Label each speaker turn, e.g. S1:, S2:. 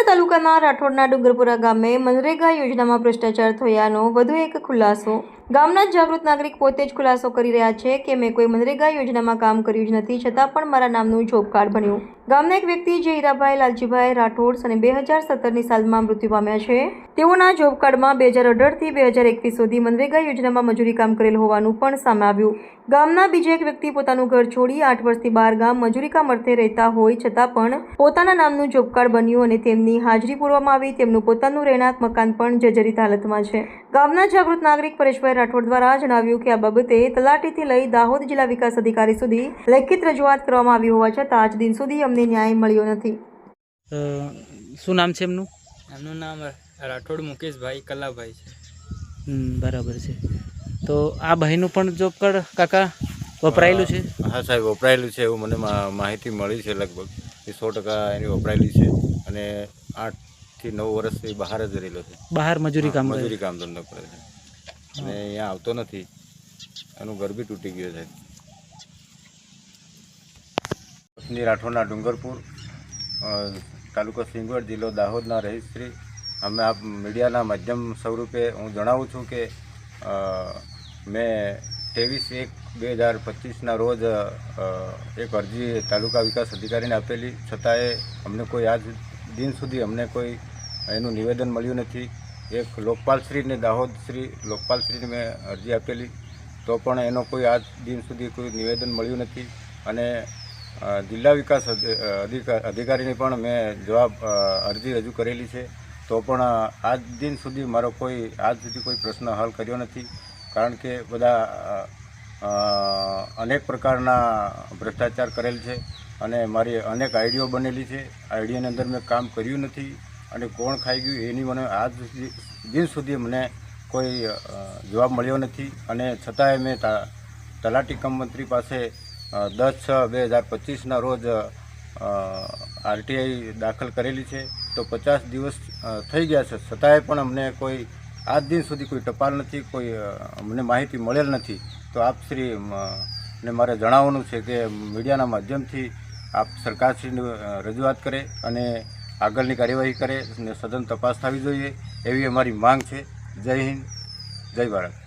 S1: તાલુકાના રાઠોડના ડુંગરપુરા ગામે મનરેગા યોજનામાં ભ્રષ્ટાચાર થયાનો વધુ એક ખુલાસો ગામના જાગૃત નાગરિક પોતે જ ખુલાસો કરી રહ્યા છે કે મેં કોઈ મનરેગા યોજનામાં કામ કર્યું જ નથી, છતાં પણ મારા નામનું જોબ કાર્ડ બન્યું. ગામના એક વ્યક્તિ જે હીરાભાઈ લાલજીભાઈ રાઠોડ સને બે હજાર સત્તરની સાલમાં મૃત્યુ પામ્યા છે. તેઓના જોબ કાર્ડમાં બે હજાર અઢારથી બે હજાર એકવીસ સુધી મનરેગા યોજનામાં મજૂરી કામ કરેલ હોવાનું પણ સામે આવ્યું. ગામના બીજા એક વ્યક્તિ પોતાનું ઘર છોડી આઠ વર્ષથી બહાર ગામ મજૂરી કામ અર્થે રહેતા હોય, છતાં પણ પોતાના નામનું જોબ કાર્ડ બન્યું અને તેમની હાજરી પૂરવામાં આવી. તેમનું પોતાનું રહેણાંક મકાન પણ જર્જરિત હાલતમાં છે. ગામના જાગૃત નાગરિક પરેશભાઈ રાઠોડ દ્વારા જણાવ્યું કે આ બાબતે તલાટીથી લઈ દાહોદ જિલ્લા વિકાસ અધિકારી સુધી લેખિત રજૂઆત કરવામાં આવી હોવા છતાં આજ દિન સુધી અમને ન્યાય મળ્યો નથી.
S2: શું નામ છે એમનું?
S3: એમનું નામ રાઠોડ મુકેશભાઈ કલાભાઈ છે.
S2: હમ, બરાબર છે. તો આ ભાઈનું પણ જોબ કાર્ડ કાકા વપરાયેલું છે?
S4: હા સાહેબ વપરાયેલું છે એવું મને માહિતી મળી છે લગભગ. એ સો ટકા એની વપરાયેલી છે અને આઠથી નવ વર્ષથી બહાર જ રહેલો છે.
S2: બહાર મજૂરી કામ
S4: મજૂરી કામ ધંધો કરે છે અને અહીંયા આવતો નથી. એનું ઘર બી તૂટી ગયું છે. પત્ની રાઠોડના ડુંગરપુર તાલુકો સિંગવડ જિલ્લો દાહોદના રહીશ્રી અમે આ મીડિયાના માધ્યમ સ્વરૂપે હું જણાવું છું કે મેં ત્રેવીસ એક બે હજાર પચીસના રોજ એક અરજી તાલુકા વિકાસ અધિકારીને આપેલી. છતાંય અમને કોઈ આજ દિન સુધી અમને કોઈ એનું નિવેદન મળ્યું નથી. એક લોકપાલશ્રીને, દાહોદશ્રી લોકપાલશ્રીને મેં અરજી આપેલી. તો પણ એનો કોઈ આજ દિન સુધી કોઈ નિવેદન મળ્યું નથી. અને જિલ્લા વિકાસ અધિ- અધિકા- અધિકારીને પણ મેં જવાબ અરજી રજૂ કરેલી છે. તો પણ આજ દિન સુધી મારો કોઈ, આજ સુધી કોઈ પ્રશ્ન હલ કર્યો નથી. કારણ કે બધા અનેક પ્રકારના ભ્રષ્ટાચાર કરેલ છે. અને મારી અનેક આઈડીઓ બનેલી છે. આઈડીઓની અંદર મેં કામ કર્યું નથી. અને કોણ ખાઈ ગયું એની મને આજ સુધી દિન સુધી મને કોઈ જવાબ મળ્યો નથી. અને છતાંય મેં તલાટી કમ મંત્રી પાસે દસ છ બે હજાર પચીસના રોજ આરટીઆઈ દાખલ કરેલી છે. તો પચાસ દિવસ થઈ ગયા છે. છતાંય પણ અમને કોઈ આજ દિન સુધી કોઈ ટપાલ નથી, કોઈ અમને માહિતી મળેલ નથી. તો આપ શ્રી ને મારે જણાવવાનું છે કે મીડિયાના માધ્યમથી આપ સરકારશ્રીને રજૂઆત કરે અને આગળની કાર્યવાહી કરે અને સદન તપાસ થવી જોઈએ એવી અમારી માંગ છે. જય હિન્દ, જય ભારત.